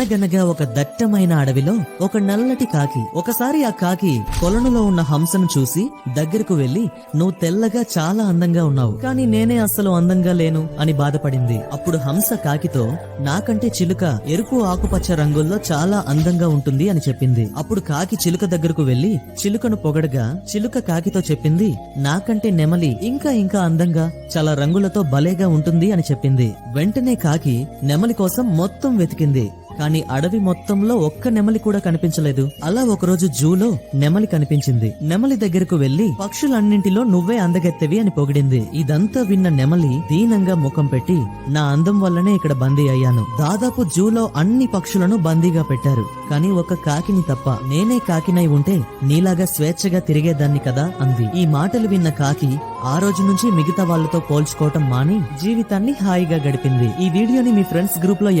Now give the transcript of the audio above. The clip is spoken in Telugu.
అనగనగా ఒక దట్టమైన అడవిలో ఒక నల్లటి కాకి ఒకసారి ఆ కాకి కొలనులో ఉన్న హంసను చూసి దగ్గరకు వెళ్ళి నువ్వు తెల్లగా చాలా అందంగా ఉన్నావు కానీ నేనే అస్సలు అందంగా లేను అని బాధపడింది. అప్పుడు హంస కాకితో నాకంటే చిలుక ఎరుపు ఆకుపచ్చ రంగుల్లో చాలా అందంగా ఉంటుంది అని చెప్పింది. అప్పుడు కాకి చిలుక దగ్గరకు వెళ్ళి చిలుకను పొగడగా చిలుక కాకితో చెప్పింది నాకంటే నెమలి ఇంకా ఇంకా అందంగా చాలా రంగులతో భలేగా ఉంటుంది అని చెప్పింది. వెంటనే కాకి నెమలి కోసం మొత్తం వెతికింది కానీ అడవి మొత్తంలో ఒక్క నెమలి కూడా కనిపించలేదు. అలా ఒకరోజు జూలో నెమలి కనిపించింది. నెమలి దగ్గరకు వెళ్ళి పక్షులన్నింటిలో నువ్వే అందగెత్తెవి అని పొగిడింది. ఇదంతా విన్న నెమలి దీనంగా ముఖం పెట్టి నా అందం వల్లనే ఇక్కడ బందీ అయ్యాను. దాదాపు జూలో అన్ని పక్షులను బందీగా పెట్టారు. కానీ ఒక కాకిని తప్ప నేనే కాకినై ఉంటే నీలాగా స్వేచ్ఛగా తిరిగేదాన్ని కదా అంది. ఈ మాటలు విన్న కాకి ఆ రోజు నుంచి మిగతా వాళ్ళతో పోల్చుకోవటం మాని జీవితాన్ని హాయిగా గడిపింది. ఈ వీడియోని మీ ఫ్రెండ్స్ గ్రూప్లో